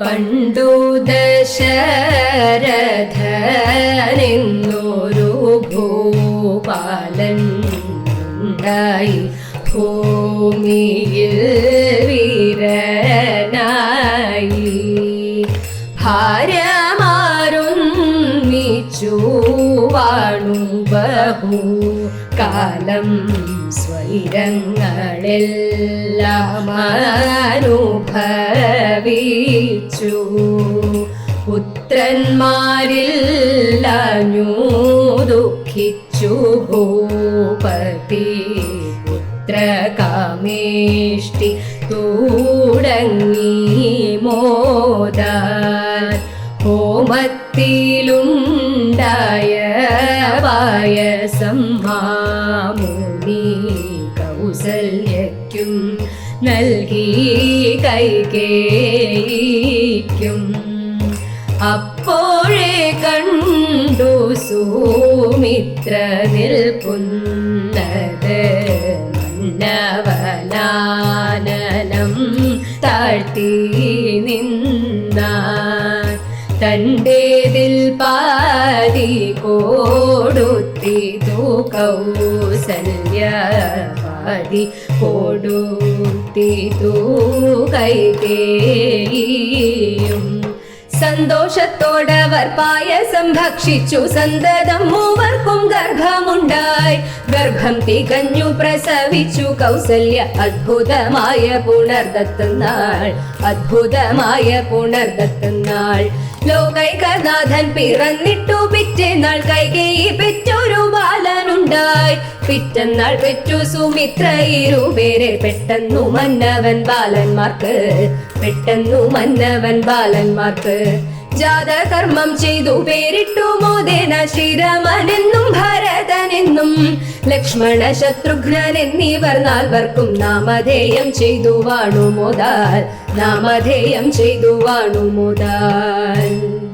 പണ്ടു ദശരഥനെന്നൊരു ഭൂപാലൻ ഉണ്ടായി. ഭൂമിയിൽ വീരനായി. ഭാര്യമാരുന്നിച്ചു വാണു ബഹു കാലം. സ്വൈരങ്ങളെല്ലാം അനുഭവിച്ചു പുത്രന്മാരില്ലഞ്ഞു ദുഃഖിച്ചു ഭൂപതി പുത്രകാമേഷ്ടി തുടങ്ങി മോദ ഹോമത്തിലുണ്ടായ പായസം മാമുനി കൗസല്യയ്ക്കും നൽകി കൈകേയിക്കും അപ്പോഴേ കണ്ടു സുമിത്ര നിൽക്കുന്നത് മന്നവനാനനം താഴ്ത്തി നിന്ന തന്റേതിൽ പാതി കൊടുത്തിതു കൗസല്യ പാതി കൊടുത്തിതു കൈകേയും സന്തോഷത്തോടവർ പായസം ഭക്ഷിച്ചു സന്തതം മൂവർക്കും ഗർഭമുണ്ടായി. ഗർഭം തികഞ്ഞു പ്രസവിച്ചു കൗസല്യ അത്ഭുതമായ പുണർദത്തുന്നാൾ അത്ഭുതമായ പുണർദത്തുന്നാൾ ലോകൈകനാഥൻ പിറന്നിട്ടു പിറ്റേന്നാൾ കൈകേയി പെറ്റൊരു ബാലനുണ്ടായി പിറ്റന്നാൾ പെറ്റു സുമിത്ര ഇരുപേരെ പെട്ടെന്നു മന്നവൻ ബാലന്മാർക്ക് പെട്ടെന്നു മന്നവൻ ബാലന്മാർക്ക്. ജാതകർമ്മം ചെയ്തു പേരിട്ടു മോദേന ശ്രീരാമനെന്നും ഭരതനെന്നും ലക്ഷ്മണ ശത്രുഘ്നൻ എന്നിവർ നാൽവർക്കും നാമധേയം ചെയ്തു വാണു മോദാൽ നാമധേയം ചെയ്തു വാണു മോദാൽ.